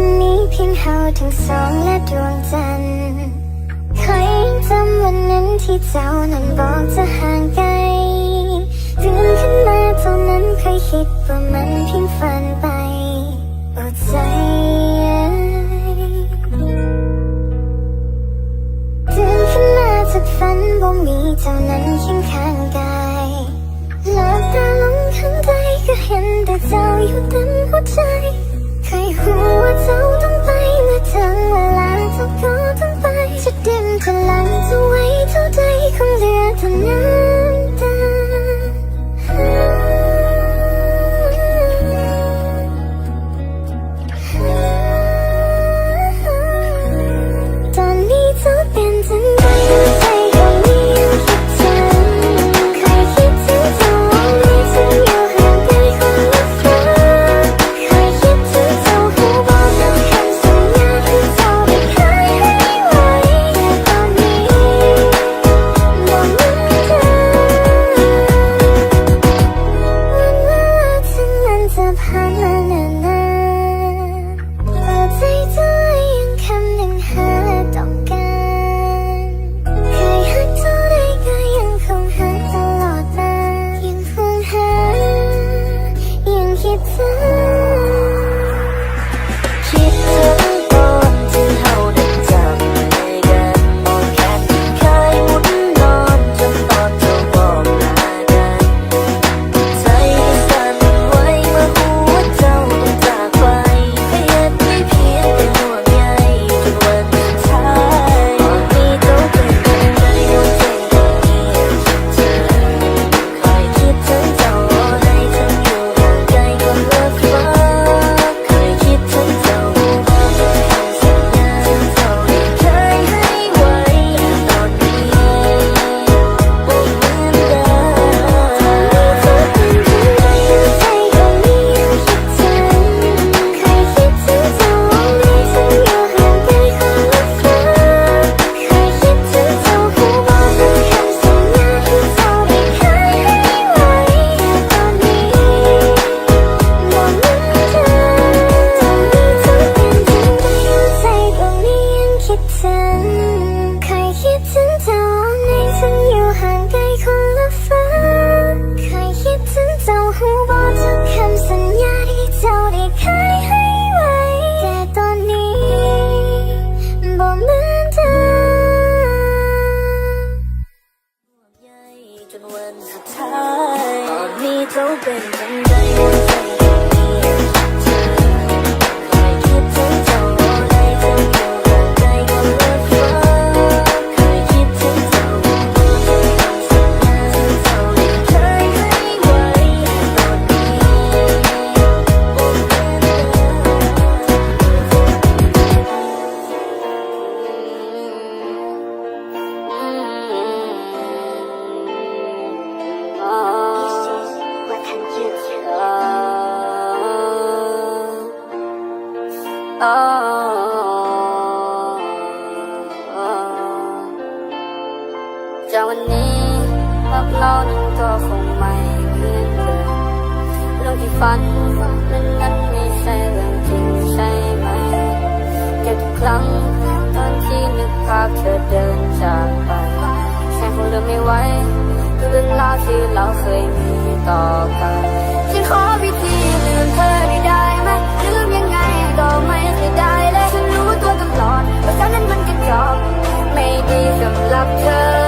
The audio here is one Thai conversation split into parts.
จะมีเพียงเฮาทั้งสองและดวงจันทร์เคยจำวันนั้นที่เจ้านั้นบอกจะห่างไกลตื่นขึ้นมาตอนนั้นเคยคิดว่ามันเพียงฝันไปอดใจตื่นขึ้นมาจากฝันบ่มีเจ้านั้นเคียงข้างกายหลับตาลงข้างใดก็เห็นแต่เจ้าอยู่เต็มหัวใจใครหู วันนี้รักเรานั้นก็คงไม่เหมือนเดิมโลกที่ฝันนั้นนั้นไม่ใช่เรื่องจริงใช่ไหมแต่ทุกครั้งตอนที่นึกภาพเธอเดินจากไปแค่คงเลืมไม่ไหวเรื่องราวที่เราเคยมีต่อกันฉันขอวิธีลืมเธอได้ได้ไหมลืมยังไงก็ไม่เคยได้เลยฉันรู้ตัวตลอดว่าฉันนั้นมันกระจอกไม่ดีสำหรับเธอ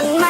ฉันมันคนไม่เอา